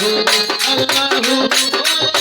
আল্লাহু আল্লাহু